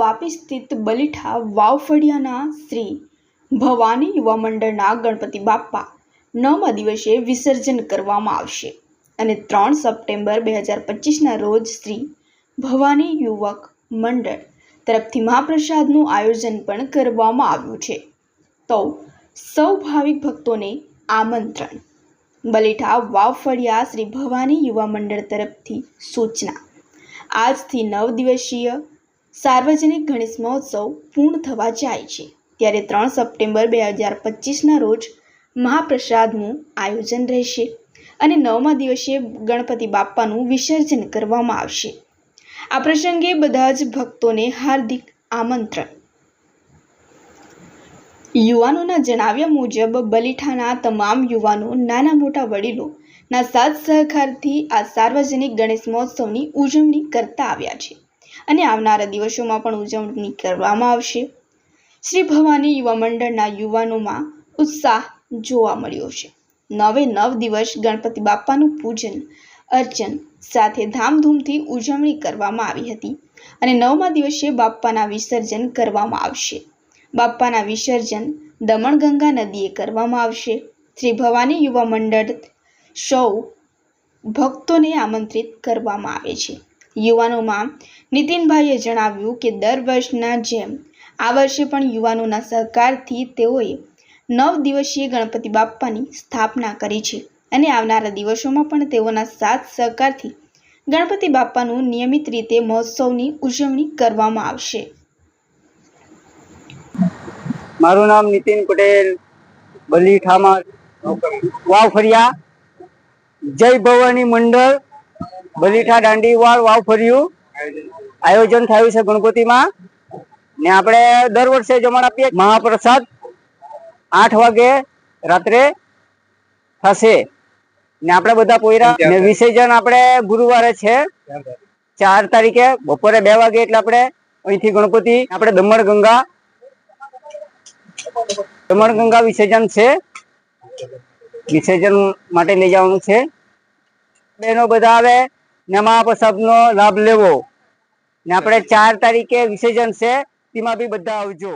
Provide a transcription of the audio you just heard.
વાપી સ્થિત બલીઠા વાવફળિયાના શ્રી ભવાની યુવા મંડળના ગણપતિ બાપ્પા નવમા દિવસે વિસર્જન કરવામાં આવશે અને ત્રણ સપ્ટેમ્બર બે હજાર પચીસના રોજ શ્રી ભવાની યુવક મંડળ તરફથી મહાપ્રસાદનું આયોજન પણ કરવામાં આવ્યું છે. તો સૌ ભાવિક ભક્તોને આમંત્રણ. બલીઠા વાવફળિયા શ્રી ભવાની યુવા મંડળ તરફથી સૂચના. આજથી નવ દિવસીય સાર્વજનિક ગણેશ મહોત્સવ પૂર્ણ થવા જાય છે. ત્યારે ત્રણ સપ્ટેમ્બર બે હજાર પચીસના રોજ મહાપ્રસાદનું આયોજન રહેશે અને નવમા દિવસે ગણપતિ બાપ્પાનું વિસર્જન કરવામાં આવશે. આ પ્રસંગે બધા જ ભક્તોને હાર્દિક આમંત્રણ. યુવાનોના જણાવ્યા મુજબ, બલીઠાના તમામ યુવાનો, નાના મોટા વડીલોના સાથ સહકારથી આ સાર્વજનિક ગણેશ મહોત્સવની ઉજવણી કરતા આવ્યા છે. અને આવનારા દિવસોમાં પણ ઉજવણી કરવામાં આવશે. શ્રી ભવાની યુવા મંડળના યુવાનોમાં ઉત્સાહ જોવા મળ્યો છે. નવે નવ દિવસ ગણપતિ બાપ્પાનું પૂજન, અર્ચન સાથે ધામધૂમથી ઉજવણી કરવામાં આવી હતી અને નવમા દિવસે બાપ્પાના વિસર્જન કરવામાં આવશે. બાપ્પાના વિસર્જન દમણગંગા નદીએ કરવામાં આવશે. શ્રી ભવાની યુવા મંડળ સૌ ભક્તોને આમંત્રિત કરવામાં આવે છે. યુવાનોમાં નીતિનભાઈએ જણાવ્યું કે દર વર્ષના જેમ આ વર્ષે પણ યુવાનોના સહકારથી તેઓએ નવ દિવસીય ગણપતિ બાપ્પાની સ્થાપના કરી છે. અને આવનારા દિવસોમાં પણ તેઓના સાથ સહકારથી ગણપતિ બાપ્પાનું નિયમિત રીતે મહોત્સવની ઉજવણી કરવામાં આવશે. મારું નામ નીતિન પટેલ, બલીઠામાં, વાવફરિયા, જય ભવાની મંડળ બલીઠા દાંડીવાળ વાવફરિયું આયોજન થયું છે ગણપતિમાં. ને આપણે દર વર્ષે જમણ આપીએ મહાપ્રસાદ આઠ વાગે રાત્રે થશે. ને આપણે બધા પોયરા વિસર્જન આપણે ગુરુવારે છે. ચાર તારીખે બપોરે બે વાગે એટલે આપણે અહીંથી ગણપતિ આપણે દમણ ગંગા દમણ ગંગા વિસર્જન છે. વિસર્જન માટે લઈ જવાનું છે. બહેનો બધા આવે ને એમાં સબનો લાભ લેવો. ને આપણે ચાર તારીખે વિસર્જન છે, તેમાં બી બધા આવજો.